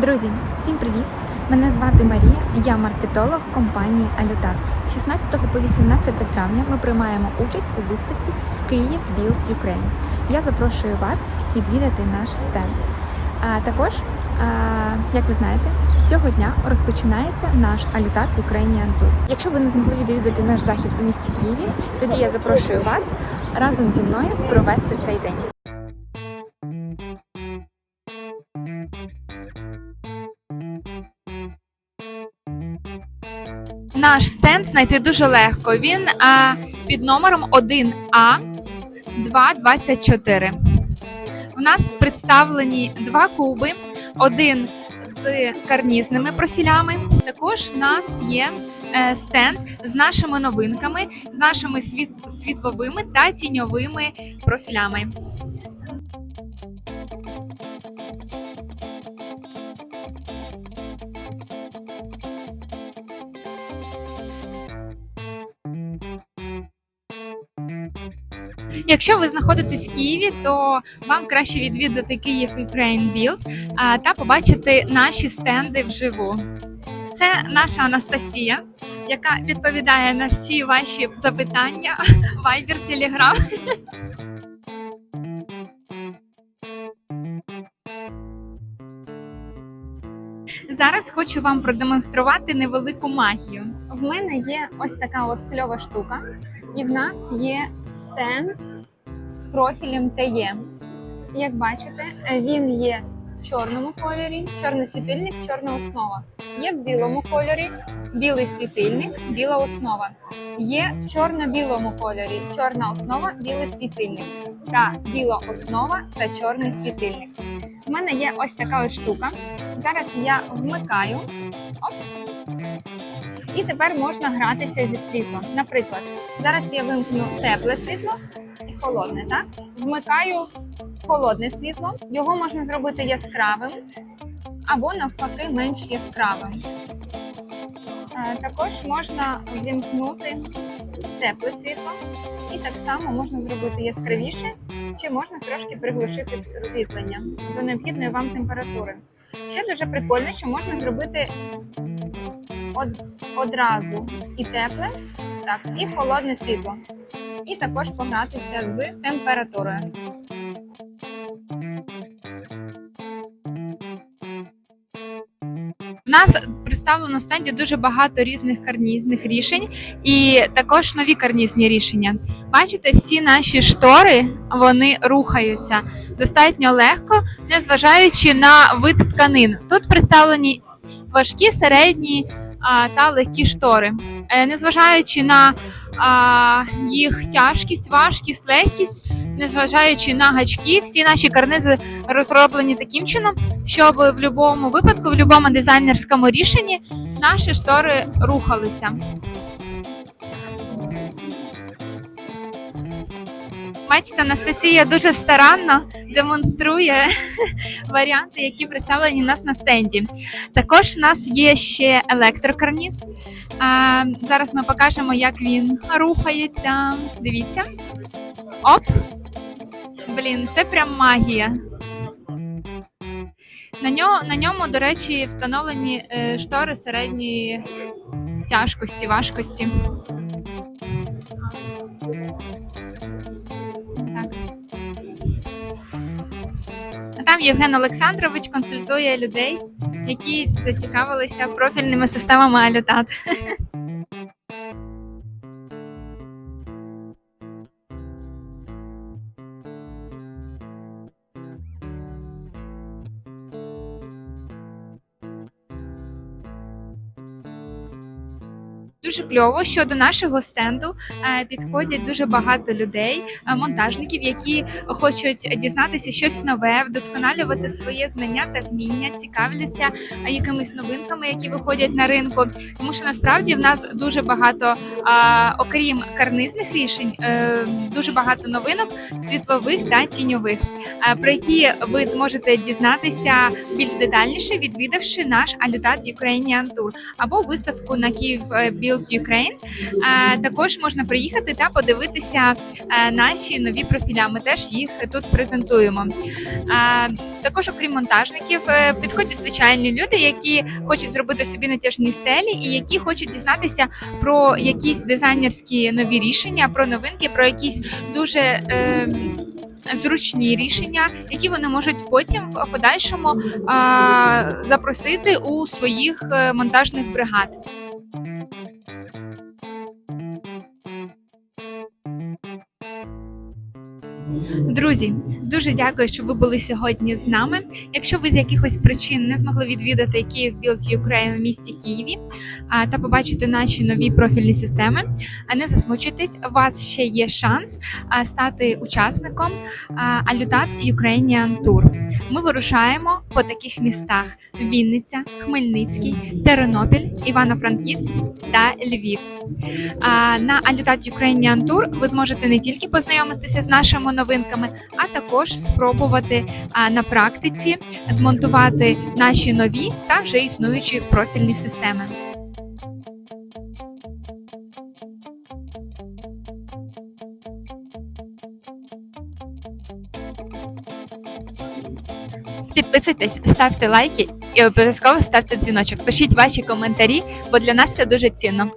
Друзі, всім привіт! Мене звати Марія, я маркетолог компанії Алютар. З 16 по 18 травня ми приймаємо участь у виставці Київ Build Ukraine. Я запрошую вас відвідати наш стенд. А також, а, як ви знаєте, з цього дня розпочинається наш Алютар Ukrainian Tour. Якщо ви не змогли відвідати наш захід у місті Києві, тоді я запрошую вас разом зі мною провести цей день. Наш стенд знайти дуже легко. Він а, під номером 1А 224. У нас представлені два куби, один з карнізними профілями. Також в нас є е, стенд з нашими новинками, з нашими світ, світловими та тіньовими профілями. Якщо ви знаходитесь в Києві, то вам краще відвідати Київ Ukraine Build та побачити наші стенди вживу. Це наша Анастасія, яка відповідає на всі ваші запитання. Viber, Telegram. Зараз хочу вам продемонструвати невелику магію. В мене є ось така от кльова штука, і в нас є стенд з профілем ТЕ. Як бачите, він є в чорному кольорі, чорний світильник, чорна основа. Є в білому кольорі, білий світильник, біла основа. Є в чорно-білому кольорі, чорна основа, білий світильник. Та біла основа та чорний світильник. У мене є ось така от штука. Зараз я вмикаю. Оп. І тепер можна гратися зі світлом. Наприклад, зараз я вимкну тепле світло і холодне, так? Вмикаю холодне світло. Його можна зробити яскравим або навпаки менш яскравим. Е, Також можна вімкнути тепле світло, і так само можна зробити яскравіше, чи можна трошки приглушити освітлення до необхідної вам температури. Ще дуже прикольно, що можна зробити од- одразу і тепле, так, і холодне світло. І також погратися з температурою. У нас представлено в стенді дуже багато різних карнізних рішень і також нові карнізні рішення. Бачите, всі наші штори вони рухаються достатньо легко, незважаючи на вид тканин. Тут представлені важкі, середні та легкі штори. Е, Незважаючи на їх тяжкість, важкість, легкість, незважаючи на гачки, всі наші карнизи розроблені таким чином, щоб в будь-якому випадку, в будь-якому дизайнерському рішенні наші штори рухалися. Бачите, Анастасія дуже старанно демонструє варіанти, які представлені у нас на стенді. Також у нас є ще електрокарніз. А, зараз ми покажемо, як він рухається. Дивіться. Оп! Блін, це прям магія. На ньому, на ньому, до речі, встановлені е, штори середньої тяжкості, важкості. Євген Олександрович консультує людей, які зацікавилися профільними системами Алютат. Дуже кльово, що до нашого стенду е, підходять дуже багато людей, е, монтажників, які хочуть дізнатися щось нове, вдосконалювати своє знання та вміння, цікавляться е, якимись новинками, які виходять на ринку. Тому що насправді в нас дуже багато, окрім карнизних рішень, дуже багато новинок світлових та тіньових, про які ви зможете дізнатися більш детальніше, відвідавши наш Алютат Ukrainian Tour або виставку на Київ Build Ukraine. Також можна приїхати та подивитися наші нові профіля. Ми теж їх тут презентуємо. Також, окрім монтажників, е, підходять звичайні люди, які хочуть зробити собі натяжні стелі і які хочуть дізнатися про якісь дизайнерські нові рішення, про новинки, про якісь дуже. Е, Зручні рішення, які вони можуть потім в подальшому а, запросити у своїх е, монтажних бригад. Друзі, дуже дякую, що ви були сьогодні з нами. Якщо ви з якихось причин не змогли відвідати Київ Build Ukraine в місті Києві та побачити наші нові профільні системи, не засмучуйтесь, у вас ще є шанс стати учасником Алютат Ukrainian Tour. Ми вирушаємо по таких містах: Вінниця, Хмельницький, Тернопіль, Івано-Франківськ та Львів. На Allutat Ukrainian Tour ви зможете не тільки познайомитися з нашими новинками, а також спробувати на практиці змонтувати наші нові та вже існуючі профільні системи. Підписуйтесь, ставте лайки і обов'язково ставте дзвіночок. Пишіть ваші коментарі, бо для нас це дуже цінно.